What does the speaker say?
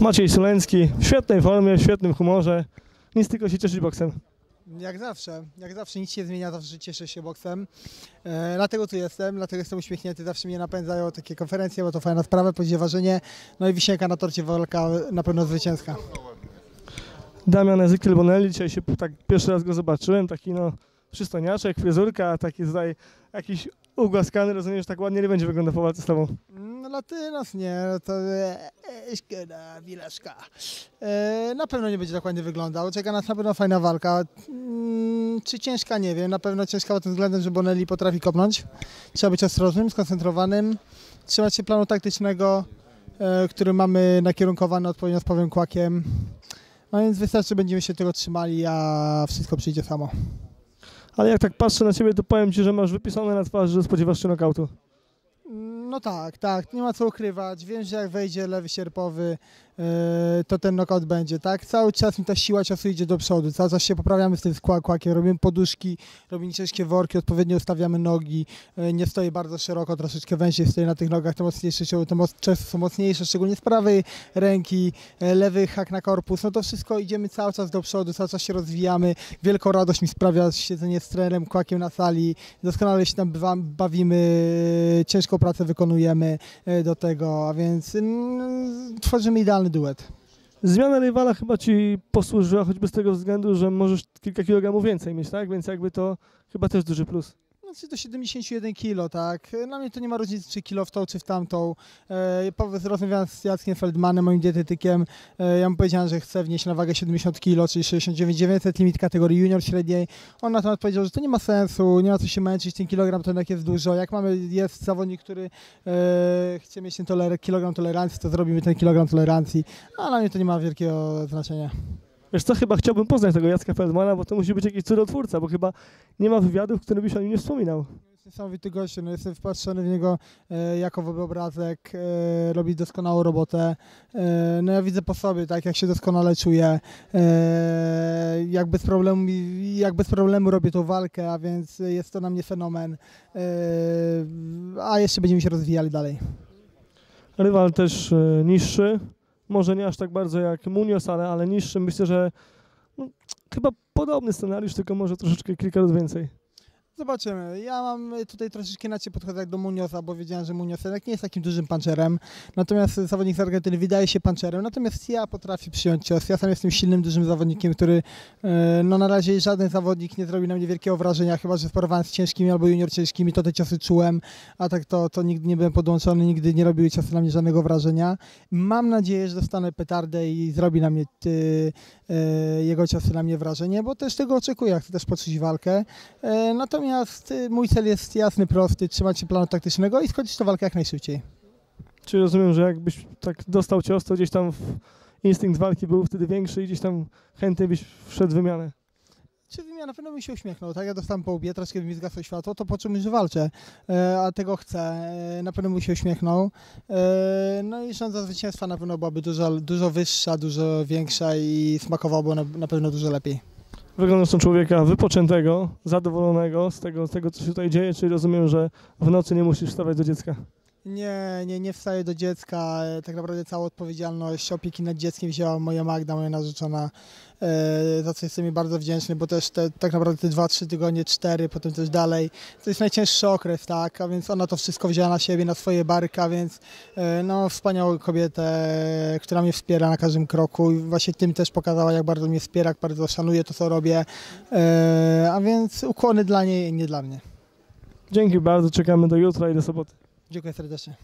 Maciej Suleński w świetnej formie, w świetnym humorze. Nic tylko się cieszyć boksem. Jak zawsze, jak zawsze nic się nie zmienia, zawsze cieszę się boksem. E, dlatego tu jestem, dlatego jestem uśmiechnięty, zawsze mnie napędzają takie konferencje, bo to fajna sprawa, później ważenie, no i wisienka na torcie walka na pewno zwycięska. Damian Ezekiel Bonelli, dzisiaj się tak pierwszy raz go zobaczyłem, taki no przystojniaczek, fryzurka, taki tutaj jakiś ugłaskany, rozumiem, że tak ładnie nie będzie wyglądał po walce z tobą. No latynos nie, no to e, e, szkoda, wilaszka. E, na pewno nie będzie dokładnie wyglądał, czeka nas na pewno fajna walka. Mm, czy ciężka, nie wiem, na pewno ciężka pod tym względem, że Bonelli potrafi kopnąć. Trzeba być ostrożnym, skoncentrowanym, trzymać się planu taktycznego, e, który mamy nakierunkowany odpowiednio z powiem kłakiem. No więc wystarczy, będziemy się tego trzymali, a wszystko przyjdzie samo. Ale jak tak patrzę na ciebie, to powiem ci, że masz wypisane na twarz, że spodziewasz się nokautu. No tak, tak, nie ma co ukrywać. Wiem, że jak wejdzie lewy sierpowy, to ten knockout będzie, tak? Cały czas mi ta siła czasu idzie do przodu, cały czas się poprawiamy z tym kłakiem, robimy poduszki, robimy ciężkie worki, odpowiednio ustawiamy nogi, e, nie stoję bardzo szeroko, troszeczkę węziej stoję na tych nogach, te mocniejsze siły, te moc, są mocniejsze, szczególnie z prawej ręki, e, lewy hak na korpus, no to wszystko idziemy cały czas do przodu, cały czas się rozwijamy. Wielką radość mi sprawia siedzenie z trenerem, kłakiem na sali, doskonale się tam bawimy, ciężką pracę wykonujemy do tego, a więc mm, tworzymy idealny duet. Zmiana rywala chyba ci posłużyła choćby z tego względu, że możesz kilka kilogramów więcej mieć, tak? Więc jakby to chyba też duży plus. Do 71 kg, tak. Dla mnie to nie ma różnicy, czy kilo w tą, czy w tamtą. E, rozmawiałem z Jackiem Feldmanem, moim dietetykiem. E, ja mu powiedziałem, że chcę wnieść na wagę 70 kg, czyli 69 900, limit kategorii junior średniej. On na temat powiedział, że to nie ma sensu, nie ma co się męczyć, ten kilogram to jednak jest dużo. Jak mamy, jest zawodnik, który e, chce mieć ten toler, kilogram tolerancji, to zrobimy ten kilogram tolerancji. A dla mnie to nie ma wielkiego znaczenia. Wiesz co, chyba chciałbym poznać tego Jacka Feldmana, bo to musi być jakiś cudotwórca, bo chyba nie ma wywiadów, w którym byś o nim nie wspominał. Jest Niesamowity gościu, no jestem wpatrzony w niego e, jako w obrazek, e, robi doskonałą robotę. E, no ja widzę po sobie, tak, jak się doskonale czuję, e, jak, bez problemu, jak bez problemu robię tą walkę, a więc jest to na mnie fenomen. E, a jeszcze będziemy się rozwijali dalej. Rywal też e, niższy, może nie aż tak bardzo jak Munoz, ale, ale niższy. Myślę, że no, chyba podobny scenariusz, tylko może troszeczkę kilka razy więcej. Zobaczymy. Ja mam tutaj troszeczkę inaczej podchodzę jak do Munioza, bo wiedziałem, że Munoz jednak nie jest takim dużym puncherem. Natomiast zawodnik z Argentyny wydaje się puncherem. Natomiast ja potrafię przyjąć cios. Ja sam jestem silnym, dużym zawodnikiem, który e, no na razie żaden zawodnik nie zrobi na mnie wielkiego wrażenia, chyba że sparowałem z ciężkimi albo junior ciężkimi, to te ciosy czułem, a tak to, to nigdy nie byłem podłączony, nigdy nie robiły ciosy na mnie żadnego wrażenia. Mam nadzieję, że dostanę petardę i zrobi na mnie ty, e, jego ciosy na mnie wrażenie, bo też tego oczekuję, chcę też poczuć walkę. E, Natomiast y, mój cel jest jasny, prosty, trzymać się planu taktycznego i skończyć tę walkę jak najszybciej. Czy rozumiem, że jakbyś tak dostał cios, to gdzieś tam instynkt walki był wtedy większy i gdzieś tam chętnie byś wszedł w wymianę. Czy ja na pewno bym się uśmiechnął, tak? Ja dostałem po łbie, troszkę mi zgasło światło, to po czym że walczę, e, a tego chcę. E, na pewno bym się uśmiechnął. E, no i szansa zwycięstwa na pewno byłaby dużo, dużo wyższa, dużo większa i smakowałoby na, na pewno dużo lepiej. Wyglądasz na człowieka wypoczętego, zadowolonego z tego, z tego, co się tutaj dzieje, czyli rozumiem, że w nocy nie musisz wstawać do dziecka. Nie, nie, nie wstaję do dziecka. E, Tak naprawdę całą odpowiedzialność opieki nad dzieckiem wzięła moja Magda, moja narzeczona, e, za co jestem jej bardzo wdzięczny, bo też te, tak naprawdę te 2-3 tygodnie, 4, potem też dalej, to jest najcięższy okres, tak, a więc ona to wszystko wzięła na siebie, na swoje barka, więc e, no wspaniałą kobietę, która mnie wspiera na każdym kroku i właśnie tym też pokazała, jak bardzo mnie wspiera, jak bardzo szanuje to, co robię, a więc ukłony dla niej, nie dla mnie. Dzięki bardzo, czekamy do jutra i do soboty. Yo que.